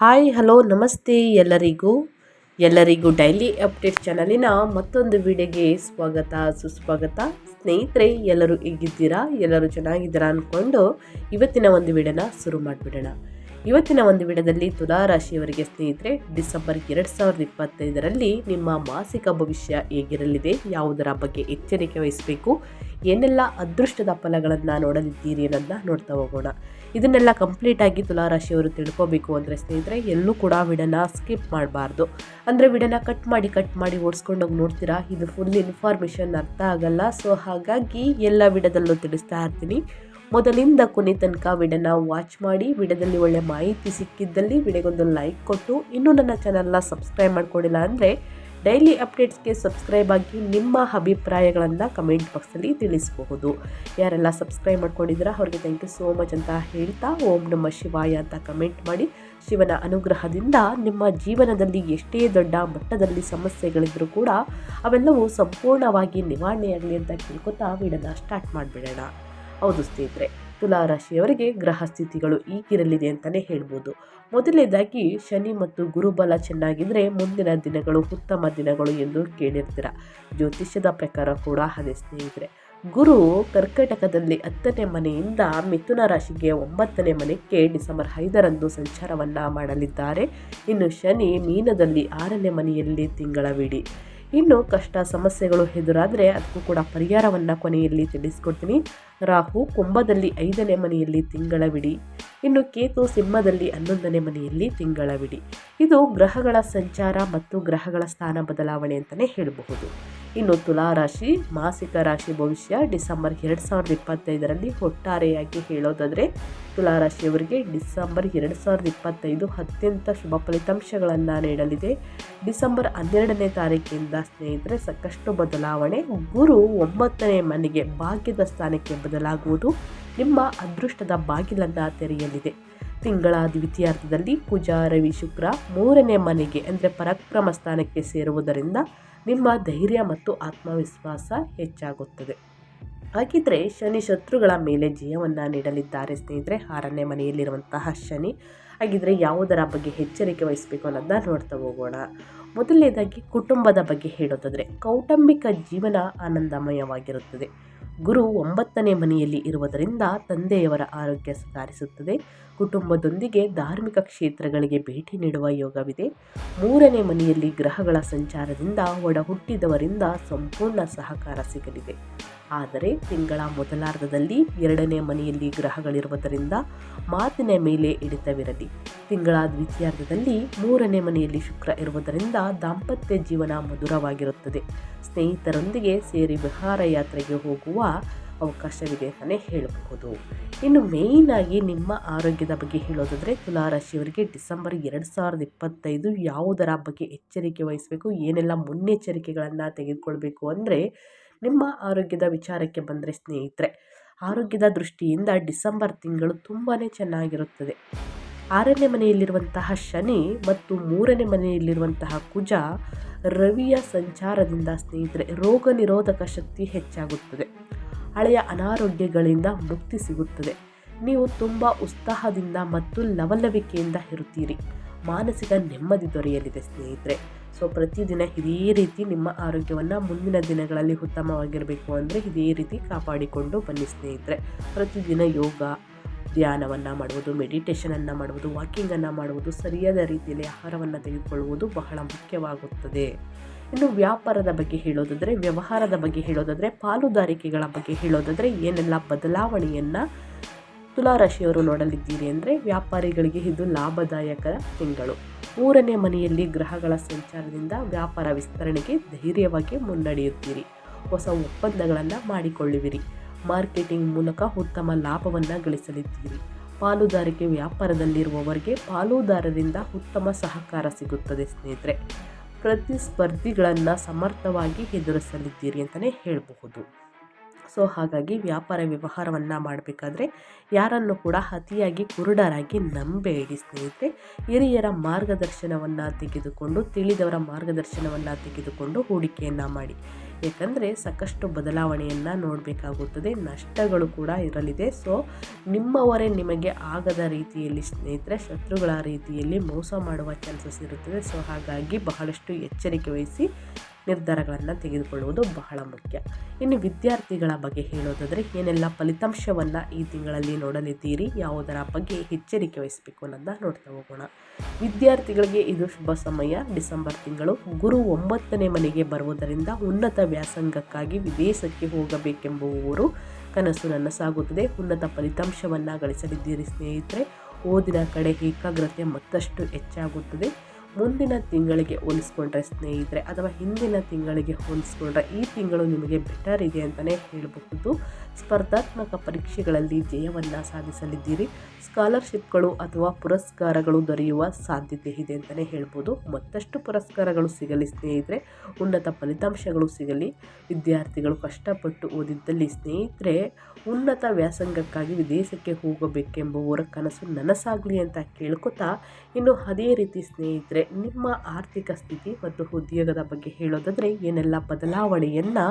Hi, hello, ನಮಸ್ತೆ ಎಲ್ಲರಿಗೂ. ಎಲ್ಲರಿಗೂ ಡೈಲಿ ಅಪ್ಡೇಟ್ ಚಾನಲಿನ ಮತ್ತೊಂದು ವಿಡಿಯೋಗೆ ಸ್ವಾಗತ, ಸುಸ್ವಾಗತ. ಸ್ನೇಹಿತರೆ, ಎಲ್ಲರೂ ಹೇಗಿದ್ದೀರಾ? ಎಲ್ಲರೂ ಚೆನ್ನಾಗಿದ್ದೀರಾ ಅಂದ್ಕೊಂಡು ಇವತ್ತಿನ ಒಂದು ವಿಡಿಯೋನ ಶುರು ಮಾಡಿಬಿಡೋಣ. ಇವತ್ತಿನ ಒಂದು ವಿಡಿಯೋದಲ್ಲಿ ತುಲಾ ರಾಶಿಯವರಿಗೆ ಸ್ನೇಹಿತರೆ, ಡಿಸೆಂಬರ್ ಎರಡು ಸಾವಿರದ ಇಪ್ಪತ್ತೈದರಲ್ಲಿ ನಿಮ್ಮ ಮಾಸಿಕ ಭವಿಷ್ಯ ಹೇಗಿರಲಿದೆ? ಯಾವುದರ ಬಗ್ಗೆ ಎಚ್ಚರಿಕೆ ವಹಿಸಬೇಕು? ಏನೆಲ್ಲ ಅದೃಷ್ಟದ ಫಲಗಳನ್ನು ನೋಡಲಿದ್ದೀರಿ ಅನ್ನೋದನ್ನ ನೋಡ್ತಾ ಹೋಗೋಣ. ಇದನ್ನೆಲ್ಲ ಕಂಪ್ಲೀಟಾಗಿ ತುಲಾರಾಶಿಯವರು ತಿಳ್ಕೋಬೇಕು ಅಂದರೆ ಸ್ನೇಹಿತರೆ, ಎಲ್ಲೂ ಕೂಡ ವಿಡನ ಸ್ಕಿಪ್ ಮಾಡಬಾರ್ದು. ಅಂದರೆ ವಿಡನ ಕಟ್ ಮಾಡಿ ಕಟ್ ಮಾಡಿ ಓಡಿಸ್ಕೊಂಡೋಗಿ ನೋಡ್ತೀರಾ? ಇದು ಫುಲ್ ಇನ್ಫಾರ್ಮೇಷನ್ ಅರ್ಥ ಆಗಲ್ಲ. ಸೊ ಹಾಗಾಗಿ ಎಲ್ಲ ವಿಡದಲ್ಲೂ ತಿಳಿಸ್ತಾ ಇರ್ತೀನಿ. ಮೊದಲಿಂದ ಕೊನೆ ತನಕ ವಿಡನ ವಾಚ್ ಮಾಡಿ, ವಿಡದಲ್ಲಿ ಒಳ್ಳೆ ಮಾಹಿತಿ ಸಿಕ್ಕಿದ್ದಲ್ಲಿ ವಿಡಿಯೋಗೊಂದು ಲೈಕ್ ಕೊಟ್ಟು, ಇನ್ನೂ ನನ್ನ ಚಾನಲ್ನ ಸಬ್ಸ್ಕ್ರೈಬ್ ಮಾಡ್ಕೊಂಡಿಲ್ಲ ಅಂದರೆ ಡೈಲಿ ಅಪ್ಡೇಟ್ಸ್ಗೆ ಸಬ್ಸ್ಕ್ರೈಬ್ ಆಗಿ ನಿಮ್ಮ ಅಭಿಪ್ರಾಯಗಳನ್ನು ಕಮೆಂಟ್ ಬಾಕ್ಸಲ್ಲಿ ತಿಳಿಸಬಹುದು. ಯಾರೆಲ್ಲ ಸಬ್ಸ್ಕ್ರೈಬ್ ಮಾಡ್ಕೊಂಡಿದ್ದೀರಾ, ಅವ್ರಿಗೆ ಥ್ಯಾಂಕ್ ಯು ಸೋ ಮಚ್ ಅಂತ ಹೇಳ್ತಾ ಓಂ ನಮ್ಮ ಶಿವಾಯ ಅಂತ ಕಮೆಂಟ್ ಮಾಡಿ. ಶಿವನ ಅನುಗ್ರಹದಿಂದ ನಿಮ್ಮ ಜೀವನದಲ್ಲಿ ಎಷ್ಟೇ ದೊಡ್ಡ ಮಟ್ಟದಲ್ಲಿ ಸಮಸ್ಯೆಗಳಿದ್ರೂ ಕೂಡ ಅವೆಲ್ಲವೂ ಸಂಪೂರ್ಣವಾಗಿ ನಿವಾರಣೆಯಾಗಲಿ ಅಂತ ಕೇಳ್ಕೊತಾ ವಿಡನ್ನ ಸ್ಟಾರ್ಟ್ ಮಾಡಿಬಿಡೋಣ. ಹೌದು ಸ್ನೇಹಿತರೆ ತುಲಾರಾಶಿಯವರಿಗೆ ಗ್ರಹ ಸ್ಥಿತಿಗಳು ಈಗಿರಲಿದೆ ಅಂತಲೇ ಹೇಳ್ಬೋದು. ಮೊದಲನೇದಾಗಿ ಶನಿ ಮತ್ತು ಗುರುಬಲ ಚೆನ್ನಾಗಿದ್ದರೆ ಮುಂದಿನ ದಿನಗಳು ಉತ್ತಮ ದಿನಗಳು ಎಂದು ಕೇಳಿರ್ತೀರ. ಜ್ಯೋತಿಷ್ಯದ ಪ್ರಕಾರ ಕೂಡ ಅದೇ ಸ್ನೇಹಿತರೆ. ಗುರು ಕರ್ಕಟಕದಲ್ಲಿ ಹತ್ತನೇ ಮನೆಯಿಂದ ಮಿಥುನ ರಾಶಿಗೆ ಒಂಬತ್ತನೇ ಮನೆಗೆ ಡಿಸೆಂಬರ್ ಐದರಂದು ಸಂಚಾರವನ್ನು ಮಾಡಲಿದ್ದಾರೆ. ಇನ್ನು ಶನಿ ಮೀನದಲ್ಲಿ ಆರನೇ ಮನೆಯಲ್ಲಿ ತಿಂಗಳವಿಡಿ ಇನ್ನು ಕಷ್ಟ ಸಮಸ್ಯೆಗಳು ಎದುರಾದರೆ ಅದಕ್ಕೂ ಕೂಡ ಪರಿಹಾರವನ್ನು ಕೊನೆಯಲ್ಲಿ ತಿಳಿಸ್ಕೊಡ್ತೀನಿ. ರಾಹು ಕುಂಭದಲ್ಲಿ ಐದನೇ ಮನೆಯಲ್ಲಿ ತಿಂಗಳ ಬಿಡಿ ಇನ್ನು ಕೇತು ಸಿಂಹದಲ್ಲಿ ಹನ್ನೊಂದನೇ ಮನೆಯಲ್ಲಿ ತಿಂಗಳ ಬಿಡಿ ಇದು ಗ್ರಹಗಳ ಸಂಚಾರ ಮತ್ತು ಗ್ರಹಗಳ ಸ್ಥಾನ ಬದಲಾವಣೆ ಅಂತಲೇ ಹೇಳಬಹುದು. ಇನ್ನು ತುಲಾರಾಶಿ ಮಾಸಿಕ ರಾಶಿ ಭವಿಷ್ಯ ಡಿಸೆಂಬರ್ ಎರಡು ಸಾವಿರದ ಇಪ್ಪತ್ತೈದರಲ್ಲಿ ಒಟ್ಟಾರೆಯಾಗಿ ಹೇಳೋದಾದರೆ ತುಲಾರಾಶಿಯವರಿಗೆ ಡಿಸೆಂಬರ್ ಎರಡು ಸಾವಿರದ ಇಪ್ಪತ್ತೈದು ಅತ್ಯಂತ ಶುಭ ಫಲಿತಾಂಶಗಳನ್ನು ನೀಡಲಿದೆ. ಡಿಸೆಂಬರ್ ಹನ್ನೆರಡನೇ ತಾರೀಕಿನಿಂದ ಸ್ನೇಹಿತರೆ, ಸಾಕಷ್ಟು ಬದಲಾವಣೆ. ಗುರು ಒಂಬತ್ತನೇ ಮನೆಗೆ ಭಾಗ್ಯದ ಸ್ಥಾನಕ್ಕೆ ಬದಲಾಗುವುದು. ನಿಮ್ಮ ಅದೃಷ್ಟದ ಬಾಗಿಲನ್ನು ತೆರೆಯಲಿದೆ. ತಿಂಗಳ ದ್ವಿತೀಯಾರ್ಥದಲ್ಲಿ ಪೂಜಾ ರವಿ ಶುಕ್ರ ಮೂರನೇ ಮನೆಗೆ, ಅಂದರೆ ಪರಾಕ್ರಮ ಸ್ಥಾನಕ್ಕೆ ಸೇರುವುದರಿಂದ ನಿಮ್ಮ ಧೈರ್ಯ ಮತ್ತು ಆತ್ಮವಿಶ್ವಾಸ ಹೆಚ್ಚಾಗುತ್ತದೆ. ಹಾಗಿದ್ರೆ ಶನಿ ಶತ್ರುಗಳ ಮೇಲೆ ಜಯವನ್ನು ನೀಡಲಿದ್ದಾರೆ ಸ್ನೇಹಿತರೆ. ಆರನೇ ಮನೆಯಲ್ಲಿರುವಂತಹ ಶನಿ, ಹಾಗಿದ್ರೆ ಯಾವುದರ ಬಗ್ಗೆ ಎಚ್ಚರಿಕೆ ವಹಿಸಬೇಕು ಅನ್ನೋದನ್ನ ನೋಡ್ತಾ ಹೋಗೋಣ. ಮೊದಲನೇದಾಗಿ ಕುಟುಂಬದ ಬಗ್ಗೆ ಹೇಳೋದಾದರೆ ಕೌಟುಂಬಿಕ ಜೀವನ ಆನಂದಮಯವಾಗಿರುತ್ತದೆ. ಗುರು ಒಂಬತ್ತನೇ ಮನೆಯಲ್ಲಿ ಇರುವುದರಿಂದ ತಂದೆಯವರ ಆರೋಗ್ಯ ಸುಧಾರಿಸುತ್ತದೆ. ಕುಟುಂಬದೊಂದಿಗೆ ಧಾರ್ಮಿಕ ಕ್ಷೇತ್ರಗಳಿಗೆ ಭೇಟಿ ನೀಡುವ ಯೋಗವಿದೆ. ಮೂರನೇ ಮನೆಯಲ್ಲಿ ಗ್ರಹಗಳ ಸಂಚಾರದಿಂದ ಒಡಹುಟ್ಟಿದವರಿಂದ ಸಂಪೂರ್ಣ ಸಹಕಾರ ಸಿಗಲಿದೆ. ಆದರೆ ತಿಂಗಳ ಮೊದಲಾರ್ಧದಲ್ಲಿ ಎರಡನೇ ಮನೆಯಲ್ಲಿ ಗ್ರಹಗಳಿರುವುದರಿಂದ ಮಾತಿನ ಮೇಲೆ ಹಿಡಿತವಿರಲಿ. ತಿಂಗಳ ದ್ವಿತೀಯಾರ್ಧದಲ್ಲಿ ಮೂರನೇ ಮನೆಯಲ್ಲಿ ಶುಕ್ರ ಇರುವುದರಿಂದ ದಾಂಪತ್ಯ ಜೀವನ ಮಧುರವಾಗಿರುತ್ತದೆ. ಸ್ನೇಹಿತರೊಂದಿಗೆ ಸೇರಿ ವಿಹಾರ ಯಾತ್ರೆಗೆ ಹೋಗುವ ಅವಕಾಶವಿದೆ ಅಂತಲೇ ಹೇಳಬಹುದು. ಇನ್ನು ಮೇಯ್ನಾಗಿ ನಿಮ್ಮ ಆರೋಗ್ಯದ ಬಗ್ಗೆ ಹೇಳೋದಾದರೆ ತುಲಾರಾಶಿಯವರಿಗೆ ಡಿಸೆಂಬರ್ ಎರಡು ಸಾವಿರದ ಇಪ್ಪತ್ತೈದು ಯಾವುದರ ಬಗ್ಗೆ ಎಚ್ಚರಿಕೆ ವಹಿಸಬೇಕು, ಏನೆಲ್ಲ ಮುನ್ನೆಚ್ಚರಿಕೆಗಳನ್ನು ತೆಗೆದುಕೊಳ್ಬೇಕು ಅಂದರೆ ನಿಮ್ಮ ಆರೋಗ್ಯದ ವಿಚಾರಕ್ಕೆ ಬಂದರೆ ಸ್ನೇಹಿತರೆ, ಆರೋಗ್ಯದ ದೃಷ್ಟಿಯಿಂದ ಡಿಸೆಂಬರ್ ತಿಂಗಳು ತುಂಬಾ ಚೆನ್ನಾಗಿರುತ್ತದೆ. ಆರನೇ ಮನೆಯಲ್ಲಿರುವಂತಹ ಶನಿ ಮತ್ತು ಮೂರನೇ ಮನೆಯಲ್ಲಿರುವಂತಹ ಕುಜ ರವಿಯ ಸಂಚಾರದಿಂದ ಸ್ನೇಹಿತರೆ ರೋಗ ನಿರೋಧಕ ಶಕ್ತಿ ಹೆಚ್ಚಾಗುತ್ತದೆ. ಹಳೆಯ ಅನಾರೋಗ್ಯಗಳಿಂದ ಮುಕ್ತಿ ಸಿಗುತ್ತದೆ. ನೀವು ತುಂಬ ಉತ್ಸಾಹದಿಂದ ಮತ್ತು ಲವಲವಿಕೆಯಿಂದ ಇರುತ್ತೀರಿ. ಮಾನಸಿಕ ನೆಮ್ಮದಿ ದೊರೆಯಲಿದೆ ಸ್ನೇಹಿತರೆ. ಸೊ ಪ್ರತಿದಿನ ಇದೇ ರೀತಿ ನಿಮ್ಮ ಆರೋಗ್ಯವನ್ನು ಮುಂದಿನ ದಿನಗಳಲ್ಲಿ ಉತ್ತಮವಾಗಿರಬೇಕು ಅಂದರೆ ಇದೇ ರೀತಿ ಕಾಪಾಡಿಕೊಂಡು ಬನ್ನಿ ಸ್ನೇಹಿತರೆ. ಪ್ರತಿದಿನ ಯೋಗ, ಧ್ಯಾನವನ್ನು ಮಾಡುವುದು ಮೆಡಿಟೇಷನನ್ನು ಮಾಡುವುದು ವಾಕಿಂಗನ್ನು ಮಾಡುವುದು ಸರಿಯಾದ ರೀತಿಯಲ್ಲಿ ಆಹಾರವನ್ನು ತೆಗೆದುಕೊಳ್ಳುವುದು ಬಹಳ ಮುಖ್ಯವಾಗುತ್ತದೆ. ಇನ್ನು ವ್ಯಾಪಾರದ ಬಗ್ಗೆ ಹೇಳೋದಾದರೆ, ವ್ಯವಹಾರದ ಬಗ್ಗೆ ಹೇಳೋದಾದರೆ, ಪಾಲುದಾರಿಕೆಗಳ ಬಗ್ಗೆ ಹೇಳೋದಾದರೆ, ಏನೆಲ್ಲ ಬದಲಾವಣೆಯನ್ನು ತುಲಾರಾಶಿಯವರು ನೋಡಲಿದ್ದೀರಿ ಅಂದರೆ ವ್ಯಾಪಾರಿಗಳಿಗೆ ಇದು ಲಾಭದಾಯಕ ತಿಂಗಳು. ಮೂರನೇ ಮನೆಯಲ್ಲಿ ಗ್ರಹಗಳ ಸಂಚಾರದಿಂದ ವ್ಯಾಪಾರ ವಿಸ್ತರಣೆಗೆ ಧೈರ್ಯವಾಗಿ ಮುನ್ನಡೆಯುತ್ತೀರಿ. ಹೊಸ ಒಪ್ಪಂದಗಳನ್ನು ಮಾಡಿಕೊಳ್ಳುವಿರಿ. ಮಾರ್ಕೆಟಿಂಗ್ ಮೂಲಕ ಉತ್ತಮ ಲಾಭವನ್ನು ಗಳಿಸಲಿದ್ದೀರಿ. ಪಾಲುದಾರಿಕೆ ವ್ಯಾಪಾರದಲ್ಲಿರುವವರಿಗೆ ಪಾಲುದಾರರಿಂದ ಉತ್ತಮ ಸಹಕಾರ ಸಿಗುತ್ತದೆ ಸ್ನೇಹಿತರೆ. ಪ್ರತಿಸ್ಪರ್ಧಿಗಳನ್ನು ಸಮರ್ಥವಾಗಿ ಎದುರಿಸಲಿದ್ದೀರಿ ಅಂತಲೇ ಹೇಳಬಹುದು. ಸೊ ಹಾಗಾಗಿ ವ್ಯಾಪಾರ ವ್ಯವಹಾರವನ್ನು ಮಾಡಬೇಕಾದ್ರೆ ಯಾರನ್ನು ಕೂಡ ಅತಿಯಾಗಿ ಕುರುಡರಾಗಿ ನಂಬೇಡಿ ಸ್ನೇಹಿತರೆ. ಹಿರಿಯರ ಮಾರ್ಗದರ್ಶನವನ್ನು ತೆಗೆದುಕೊಂಡು, ತಿಳಿದವರ ಮಾರ್ಗದರ್ಶನವನ್ನು ತೆಗೆದುಕೊಂಡು ಹೂಡಿಕೆಯನ್ನು ಮಾಡಿ. ಏಕೆಂದರೆ ಸಾಕಷ್ಟು ಬದಲಾವಣೆಯನ್ನು ನೋಡಬೇಕಾಗುತ್ತದೆ, ನಷ್ಟಗಳು ಕೂಡ ಇರಲಿದೆ. ಸೊ ನಿಮ್ಮವರೇ ನಿಮಗೆ ಆಗದ ರೀತಿಯಲ್ಲಿ ಸ್ನೇಹಿತರೆ, ಶತ್ರುಗಳ ರೀತಿಯಲ್ಲಿ ಮೋಸ ಮಾಡುವ ಚಾನ್ಸಸ್ ಇರುತ್ತದೆ. ಸೊ ಹಾಗಾಗಿ ಬಹಳಷ್ಟು ಎಚ್ಚರಿಕೆ ವಹಿಸಿ ನಿರ್ಧಾರಗಳನ್ನು ತೆಗೆದುಕೊಳ್ಳುವುದು ಬಹಳ ಮುಖ್ಯ. ಇನ್ನು ವಿದ್ಯಾರ್ಥಿಗಳ ಬಗ್ಗೆ ಹೇಳೋದಾದರೆ, ಏನೆಲ್ಲ ಫಲಿತಾಂಶವನ್ನು ಈ ತಿಂಗಳಲ್ಲಿ ನೋಡಲಿದ್ದೀರಿ, ಯಾವುದರ ಬಗ್ಗೆ ಎಚ್ಚರಿಕೆ ವಹಿಸಬೇಕು ಅನ್ನೋದನ್ನ ನೋಡ್ತಾ ಹೋಗೋಣ. ವಿದ್ಯಾರ್ಥಿಗಳಿಗೆ ಇದು ಶುಭ ಸಮಯ. ಡಿಸೆಂಬರ್ ತಿಂಗಳು ಗುರು ಒಂಬತ್ತನೇ ಮನೆಗೆ ಬರುವುದರಿಂದ ಉನ್ನತ ವ್ಯಾಸಂಗಕ್ಕಾಗಿ ವಿದೇಶಕ್ಕೆ ಹೋಗಬೇಕೆಂಬುವವರು ಕನಸು ನನಸಾಗುತ್ತದೆ ಉನ್ನತ ಫಲಿತಾಂಶವನ್ನು ಗಳಿಸಲಿದ್ದೀರಿ ಸ್ನೇಹಿತರೆ. ಓದಿನ ಕಡೆ ಏಕಾಗ್ರತೆ ಮತ್ತಷ್ಟು ಹೆಚ್ಚಾಗುತ್ತದೆ. ಮುಂದಿನ ತಿಂಗಳಿಗೆ ಹೋಲಿಸ್ಕೊಂಡ್ರೆ ಸ್ನೇಹಿತರೆ, ಅಥವಾ ಹಿಂದಿನ ತಿಂಗಳಿಗೆ ಹೋಲಿಸ್ಕೊಂಡ್ರೆ ಈ ತಿಂಗಳು ನಿಮಗೆ ಬೆಟರ್ ಇದೆ ಅಂತಲೇ ಹೇಳಬಹುದು. ಸ್ಪರ್ಧಾತ್ಮಕ ಪರೀಕ್ಷೆಗಳಲ್ಲಿ ಜಯವನ್ನು ಸಾಧಿಸಲಿದ್ದೀರಿ. ಸ್ಕಾಲರ್ಶಿಪ್ಗಳು ಅಥವಾ ಪುರಸ್ಕಾರಗಳು ದೊರೆಯುವ ಸಾಧ್ಯತೆ ಇದೆ ಅಂತಲೇ ಹೇಳ್ಬೋದು ಮತ್ತಷ್ಟು ಪುರಸ್ಕಾರಗಳು ಸಿಗಲಿ ಸ್ನೇಹಿತರೆ, ಉನ್ನತ ಫಲಿತಾಂಶಗಳು ಸಿಗಲಿ, ವಿದ್ಯಾರ್ಥಿಗಳು ಕಷ್ಟಪಟ್ಟು ಓದಿದ್ದಲ್ಲಿ ಸ್ನೇಹಿತರೆ, ಉನ್ನತ ವ್ಯಾಸಂಗಕ್ಕಾಗಿ ವಿದೇಶಕ್ಕೆ ಹೋಗಬೇಕೆಂಬುವರ ಕನಸು ನನಸಾಗಲಿ ಅಂತ ಕೇಳ್ಕೊತಾ, ಇನ್ನು ಅದೇ ರೀತಿ ಸ್ನೇಹಿತರೆ ನಿಮ್ಮ ಆರ್ಥಿಕ ಸ್ಥಿತಿ ಮತ್ತು ಉದ್ಯೋಗದ ಬಗ್ಗೆ ಹೇಳೋದಾದರೆ ಏನೆಲ್ಲ ಬದಲಾವಣೆಯನ್ನು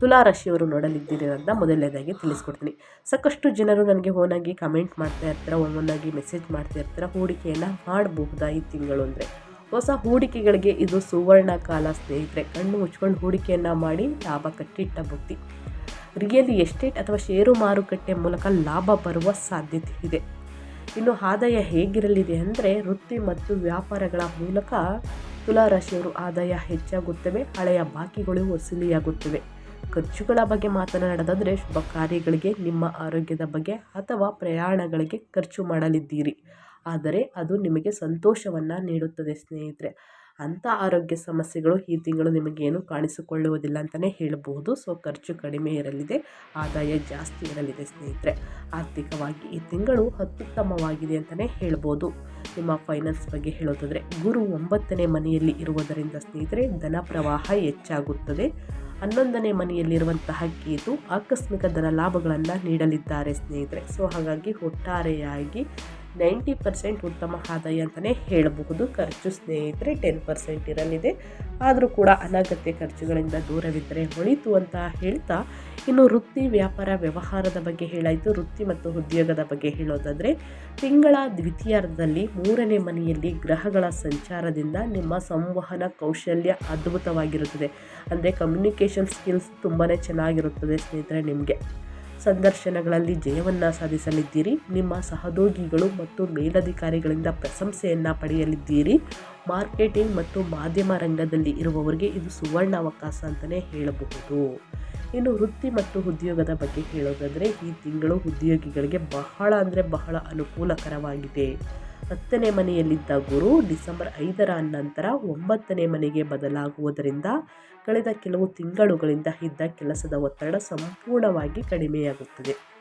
ತುಲಾರಾಶಿಯವರು ನೋಡಲಿದ್ದೀರಿ ಅಂತ ಮೊದಲನೇದಾಗಿ ತಿಳಿಸ್ಕೊಡ್ತೀನಿ. ಸಾಕಷ್ಟು ಜನರು ನನಗೆ ಓನಾಗಿ ಕಮೆಂಟ್ ಮಾಡ್ತಾ ಇರ್ತಾರೆ ಓನಾಗಿ ಮೆಸೇಜ್ ಮಾಡ್ತಾ ಇರ್ತಾರೆ, ಹೂಡಿಕೆಯನ್ನು ಮಾಡಬಹುದಾ ಈ ತಿಂಗಳು ಅಂದರೆ? ಹೊಸ ಹೂಡಿಕೆಗಳಿಗೆ ಇದು ಸುವರ್ಣ ಕಾಲ ಸ್ನೇಹಿತರೆ. ಕಣ್ಣು ಮುಚ್ಕೊಂಡು ಹೂಡಿಕೆಯನ್ನು ಮಾಡಿ ಲಾಭ ಕಟ್ಟಿಟ್ಟ ಬುದ್ಧಿ. ರಿಯಲ್ ಎಸ್ಟೇಟ್ ಅಥವಾ ಷೇರು ಮಾರುಕಟ್ಟೆ ಮೂಲಕ ಲಾಭ ಬರುವ ಸಾಧ್ಯತೆ ಇದೆ. ಇನ್ನು ಆದಾಯ ಹೇಗಿರಲಿದೆ ಅಂದರೆ ವೃತ್ತಿ ಮತ್ತು ವ್ಯಾಪಾರಗಳ ಮೂಲಕ ತುಲಾರಾಶಿಯವರು ಆದಾಯ ಹೆಚ್ಚಾಗುತ್ತವೆ, ಹಳೆಯ ಬಾಕಿಗಳು ವಸೂಲಿಯಾಗುತ್ತವೆ. ಖರ್ಚುಗಳ ಬಗ್ಗೆ ಮಾತನಾಡೋದಾದರೆ ಶುಭ ಕಾರ್ಯಗಳಿಗೆ, ನಿಮ್ಮ ಆರೋಗ್ಯದ ಬಗ್ಗೆ ಅಥವಾ ಪ್ರಯಾಣಗಳಿಗೆ ಖರ್ಚು ಮಾಡಲಿದ್ದೀರಿ. ಆದರೆ ಅದು ನಿಮಗೆ ಸಂತೋಷವನ್ನು ನೀಡುತ್ತದೆ ಸ್ನೇಹಿತರೆ. ಅಂಥ ಆರೋಗ್ಯ ಸಮಸ್ಯೆಗಳು ಈ ತಿಂಗಳು ನಿಮಗೇನು ಕಾಣಿಸಿಕೊಳ್ಳುವುದಿಲ್ಲ ಅಂತಲೇ ಹೇಳಬಹುದು. ಸೊ, ಖರ್ಚು ಕಡಿಮೆ ಇರಲಿದೆ, ಆದಾಯ ಜಾಸ್ತಿ ಇರಲಿದೆ ಸ್ನೇಹಿತರೆ. ಆರ್ಥಿಕವಾಗಿ ಈ ತಿಂಗಳು ಅತ್ಯುತ್ತಮವಾಗಿದೆ ಅಂತಲೇ ಹೇಳ್ಬೋದು ನಿಮ್ಮ ಫೈನಾನ್ಸ್ ಬಗ್ಗೆ ಹೇಳೋದಾದರೆ, ಗುರು ಒಂಬತ್ತನೇ ಮನೆಯಲ್ಲಿ ಇರುವುದರಿಂದ ಸ್ನೇಹಿತರೆ, ಧನ ಪ್ರವಾಹ ಹೆಚ್ಚಾಗುತ್ತದೆ. ಹನ್ನೊಂದನೇ ಮನೆಯಲ್ಲಿರುವಂತಹ ಕೇತು ಆಕಸ್ಮಿಕ ಧನ ಲಾಭಗಳನ್ನು ನೀಡಲಿದ್ದಾರೆ ಸ್ನೇಹಿತರೆ. ಸೊ, ಹಾಗಾಗಿ ಒಟ್ಟಾರೆಯಾಗಿ ನೈಂಟಿ ಪರ್ಸೆಂಟ್ ಉತ್ತಮ ಆದಾಯ ಅಂತಲೇ ಹೇಳಬಹುದು. ಖರ್ಚು ಸ್ನೇಹಿತರೆ ಟೆನ್ ಪರ್ಸೆಂಟ್ ಇರಲಿದೆ. ಆದರೂ ಕೂಡ ಅನಗತ್ಯ ಖರ್ಚುಗಳಿಂದ ದೂರವಿದ್ದರೆ ಹೊಳಿತು ಅಂತ ಹೇಳ್ತಾ ಇನ್ನು ವೃತ್ತಿ, ವ್ಯಾಪಾರ, ವ್ಯವಹಾರದ ಬಗ್ಗೆ ಹೇಳಾಯಿತು. ವೃತ್ತಿ ಮತ್ತು ಉದ್ಯೋಗದ ಬಗ್ಗೆ ಹೇಳೋದಾದರೆ ತಿಂಗಳ ದ್ವಿತೀಯಾರ್ಧದಲ್ಲಿ ಮೂರನೇ ಮನೆಯಲ್ಲಿ ಗ್ರಹಗಳ ಸಂಚಾರದಿಂದ ನಿಮ್ಮ ಸಂವಹನ ಕೌಶಲ್ಯ ಅದ್ಭುತವಾಗಿರುತ್ತದೆ. ಅಂದರೆ ಕಮ್ಯುನಿಕೇಷನ್ ಸ್ಕಿಲ್ಸ್ ತುಂಬಾ ಚೆನ್ನಾಗಿರುತ್ತದೆ ಸ್ನೇಹಿತರೆ ನಿಮಗೆ. ಸಂದರ್ಶನಗಳಲ್ಲಿ ಜಯವನ್ನು ಸಾಧಿಸಲಿದ್ದೀರಿ. ನಿಮ್ಮ ಸಹೋದ್ಯೋಗಿಗಳು ಮತ್ತು ಮೇಲಧಿಕಾರಿಗಳಿಂದ ಪ್ರಶಂಸೆಯನ್ನು ಪಡೆಯಲಿದ್ದೀರಿ. ಮಾರ್ಕೆಟಿಂಗ್ ಮತ್ತು ಮಾಧ್ಯಮ ರಂಗದಲ್ಲಿ ಇರುವವರಿಗೆ ಇದು ಸುವರ್ಣ ಅವಕಾಶ ಅಂತಲೇ ಹೇಳಬಹುದು. ಇನ್ನು ವೃತ್ತಿ ಮತ್ತು ಉದ್ಯೋಗದ ಬಗ್ಗೆ ಹೇಳೋದಾದರೆ, ಈ ತಿಂಗಳು ಉದ್ಯೋಗಿಗಳಿಗೆ ಬಹಳ ಅಂದರೆ ಬಹಳ ಅನುಕೂಲಕರವಾಗಿದೆ. ಹತ್ತನೇ ಮನೆಯಲ್ಲಿದ್ದ ಗುರು ಡಿಸೆಂಬರ್ ಐದರ ನಂತರ ಒಂಬತ್ತನೇ ಮನೆಗೆ ಬದಲಾಗುವುದರಿಂದ ಕಳೆದ ಕೆಲವು ತಿಂಗಳುಗಳಿಂದ ಇದ್ದ ಕೆಲಸದ ಒತ್ತಡ ಸಂಪೂರ್ಣವಾಗಿ ಕಡಿಮೆಯಾಗುತ್ತದೆ.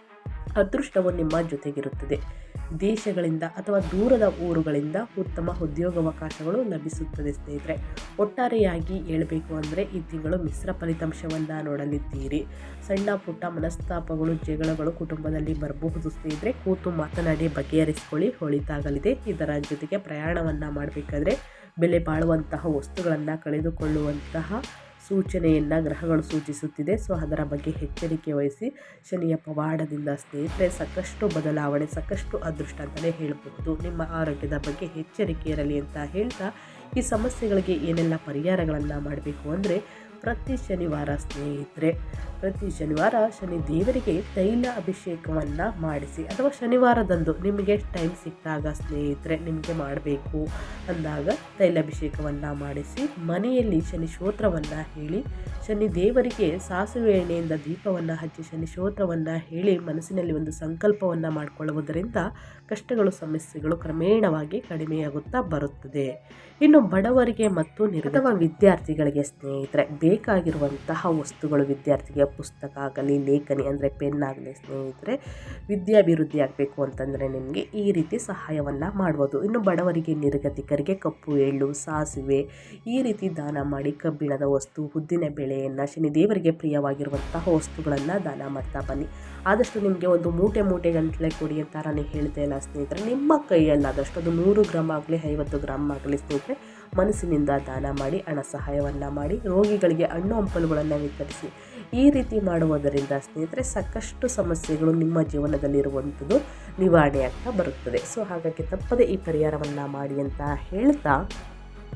ಅದೃಷ್ಟವು ನಿಮ್ಮ ಜೊತೆಗಿರುತ್ತದೆ. ದೇಶಗಳಿಂದ ಅಥವಾ ದೂರದ ಊರುಗಳಿಂದ ಉತ್ತಮ ಉದ್ಯೋಗಾವಕಾಶಗಳು ಲಭಿಸುತ್ತದೆ ಸ್ನೇಹಿತರೆ. ಒಟ್ಟಾರೆಯಾಗಿ ಹೇಳಬೇಕು ಅಂದರೆ ಈ ತಿಂಗಳು ಮಿಶ್ರ ಫಲಿತಾಂಶವನ್ನು ನೋಡಲಿದ್ದೀರಿ. ಸಣ್ಣ ಪುಟ್ಟ ಮನಸ್ತಾಪಗಳು, ಜಗಳಗಳು ಕುಟುಂಬದಲ್ಲಿ ಬರಬಹುದು ಸ್ನೇಹಿತರೆ. ಕೂತು ಮಾತನಾಡಿ ಬಗೆಹರಿಸಿಕೊಳ್ಳಿ. ಹೊಳಿತಾಗಲಿದೆ. ಇದರ ಜೊತೆಗೆ ಪ್ರಯಾಣವನ್ನು ಮಾಡಬೇಕಾದ್ರೆ ಬೆಲೆ ಬಾಳುವಂತಹ ವಸ್ತುಗಳನ್ನು ಕಳೆದುಕೊಳ್ಳುವಂತಹ ಸೂಚನೆಯನ್ನು ಗ್ರಹಗಳು ಸೂಚಿಸುತ್ತಿದೆ. ಸೊ, ಅದರ ಬಗ್ಗೆ ಎಚ್ಚರಿಕೆ ವಹಿಸಿ ಶನಿಯ ಪವಾಡದಿಂದ ಸ್ನೇಹಿತರೆ, ಸಾಕಷ್ಟು ಬದಲಾವಣೆ, ಸಾಕಷ್ಟು ಅದೃಷ್ಟ ಅಂತಲೇ ಹೇಳಬಹುದು. ನಿಮ್ಮ ಆರೋಗ್ಯದ ಬಗ್ಗೆ ಎಚ್ಚರಿಕೆ ಇರಲಿ ಅಂತ ಹೇಳ್ತಾ, ಈ ಸಮಸ್ಯೆಗಳಿಗೆ ಏನೆಲ್ಲ ಪರಿಹಾರಗಳನ್ನು ಮಾಡಬೇಕು ಅಂದರೆ ಪ್ರತಿ ಶನಿವಾರ ಸ್ನೇಹಿತರೆ, ಪ್ರತಿ ಶನಿವಾರ ಶನಿ ದೇವರಿಗೆ ತೈಲ ಅಭಿಷೇಕವನ್ನು ಮಾಡಿಸಿ ಅಥವಾ ಶನಿವಾರದಂದು ನಿಮಗೆ ಟೈಮ್ ಸಿಕ್ಕಾಗ ಸ್ನೇಹಿತರೆ, ನಿಮಗೆ ಮಾಡಬೇಕು ಅಂದಾಗ ತೈಲ ಅಭಿಷೇಕವನ್ನು ಮಾಡಿಸಿ ಮನೆಯಲ್ಲಿ ಶನಿ ಶೋತ್ರವನ್ನು ಹೇಳಿ, ಶನಿ ದೇವರಿಗೆ ಸಾಸಿವೆ ಎಣ್ಣೆಯಿಂದ ದೀಪವನ್ನು ಹಚ್ಚಿ ಶನಿ ಶೋತ್ರವನ್ನು ಹೇಳಿ ಮನಸ್ಸಿನಲ್ಲಿ ಒಂದು ಸಂಕಲ್ಪವನ್ನು ಮಾಡಿಕೊಳ್ಳುವುದರಿಂದ ಕಷ್ಟಗಳು, ಸಮಸ್ಯೆಗಳು ಕ್ರಮೇಣವಾಗಿ ಕಡಿಮೆಯಾಗುತ್ತಾ ಬರುತ್ತದೆ. ಇನ್ನು ಬಡವರಿಗೆ ಮತ್ತು ನಿರತವ ವಿದ್ಯಾರ್ಥಿಗಳಿಗೆ ಸ್ನೇಹಿತರೆ ಬೇಕಾಗಿರುವಂತಹ ವಸ್ತುಗಳು ವಿದ್ಯಾರ್ಥಿಗೆ ಪುಸ್ತಕ ಆಗಲಿ, ಲೇಖನಿ ಅಂದರೆ ಪೆನ್ ಆಗಲಿ ಸ್ನೇಹಿತರೆ, ವಿದ್ಯಾಭಿವೃದ್ಧಿ ಆಗಬೇಕು ಅಂತಂದರೆ ನಿಮಗೆ ಈ ರೀತಿ ಸಹಾಯವನ್ನು ಮಾಡ್ಬೋದು. ಇನ್ನು ಬಡವರಿಗೆ, ನಿರ್ಗತಿಕರಿಗೆ ಕಪ್ಪು, ಎಳ್ಳು, ಸಾಸಿವೆ ಈ ರೀತಿ ದಾನ ಮಾಡಿ ಕಬ್ಬಿಣದ ವಸ್ತು, ಉದ್ದಿನ ಬೆಳೆಯನ್ನು ಶನಿದೇವರಿಗೆ ಪ್ರಿಯವಾಗಿರುವಂತಹ ವಸ್ತುಗಳನ್ನು ದಾನ ಮಾಡ್ತಾ ಬನ್ನಿ. ಆದಷ್ಟು ನಿಮಗೆ ಒಂದು ಮೂಟೆ ಮೂಟೆ ಗಂಟಲೆ ಕೊಡಿ ಅಂತ ನಾನು ಹೇಳ್ತಾ ಇಲ್ಲ ಸ್ನೇಹಿತರೆ. ನಿಮ್ಮ ಕೈಯಲ್ಲಾದಷ್ಟು ಅದು ನೂರು ಗ್ರಾಮ್ ಆಗಲಿ, ಐವತ್ತು ಗ್ರಾಮ್ ಆಗಲಿ ಸ್ನೇಹಿತರೆ ಮನಸ್ಸಿನಿಂದ ದಾನ ಮಾಡಿ, ಹಣ ಸಹಾಯವನ್ನು ಮಾಡಿ, ರೋಗಿಗಳಿಗೆ ಹಣ್ಣು ಹಂಪಲುಗಳನ್ನು ವಿತರಿಸಿ. ಈ ರೀತಿ ಮಾಡುವುದರಿಂದ ಸ್ನೇಹಿತರೆ, ಸಾಕಷ್ಟು ಸಮಸ್ಯೆಗಳು ನಿಮ್ಮ ಜೀವನದಲ್ಲಿರುವಂಥದ್ದು ನಿವಾರಣೆಯಾಗ್ತಾ ಬರುತ್ತದೆ. ಸೊ ಹಾಗಾಗಿ ತಪ್ಪದೆ ಈ ಪರಿಹಾರವನ್ನು ಮಾಡಿ ಅಂತ ಹೇಳ್ತಾ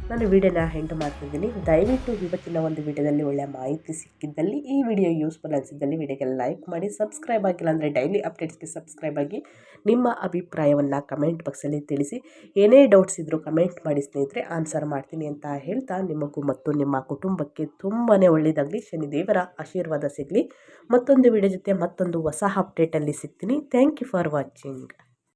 ನಾನು ವಿಡಿಯೋನ ಹೆಂಡ್ ಮಾಡ್ತಿದ್ದೀನಿ ದಯವಿಟ್ಟು ಇವತ್ತಿನ ಒಂದು ವಿಡಿಯೋದಲ್ಲಿ ಒಳ್ಳೆಯ ಮಾಹಿತಿ ಸಿಕ್ಕಿದ್ದಲ್ಲಿ ಈ ವಿಡಿಯೋ ಯೂಸ್ಫುಲ್ ಅನಿಸಿದ್ದಲ್ಲಿ ವಿಡಿಯೋಗೆ ಲೈಕ್ ಮಾಡಿ ಸಬ್ಸ್ಕ್ರೈಬ್ ಆಗಿಲ್ಲ ಅಂದರೆ ಡೈಲಿ ಅಪ್ಡೇಟ್ಸ್ಗೆ ಸಬ್ಸ್ಕ್ರೈಬ್ ಆಗಿ ನಿಮ್ಮ ಅಭಿಪ್ರಾಯವನ್ನು ಕಮೆಂಟ್ ಬಾಕ್ಸಲ್ಲಿ ತಿಳಿಸಿ. ಏನೇ ಡೌಟ್ಸ್ ಇದ್ದರೂ ಕಮೆಂಟ್ ಮಾಡಿ ಸ್ನೇಹಿತರೆ ಆನ್ಸರ್ ಮಾಡ್ತೀನಿ ಅಂತ ಹೇಳ್ತಾ ನಿಮಗೂ ಮತ್ತು ನಿಮ್ಮ ಕುಟುಂಬಕ್ಕೆ ತುಂಬಾ ಒಳ್ಳೆಯದಾಗಲಿ ಶನಿದೇವರ ಆಶೀರ್ವಾದ ಸಿಗಲಿ. ಮತ್ತೊಂದು ವಿಡಿಯೋ ಜೊತೆ ಮತ್ತೊಂದು ಹೊಸ ಅಪ್ಡೇಟಲ್ಲಿ ಸಿಗ್ತೀನಿ. Thank you for watching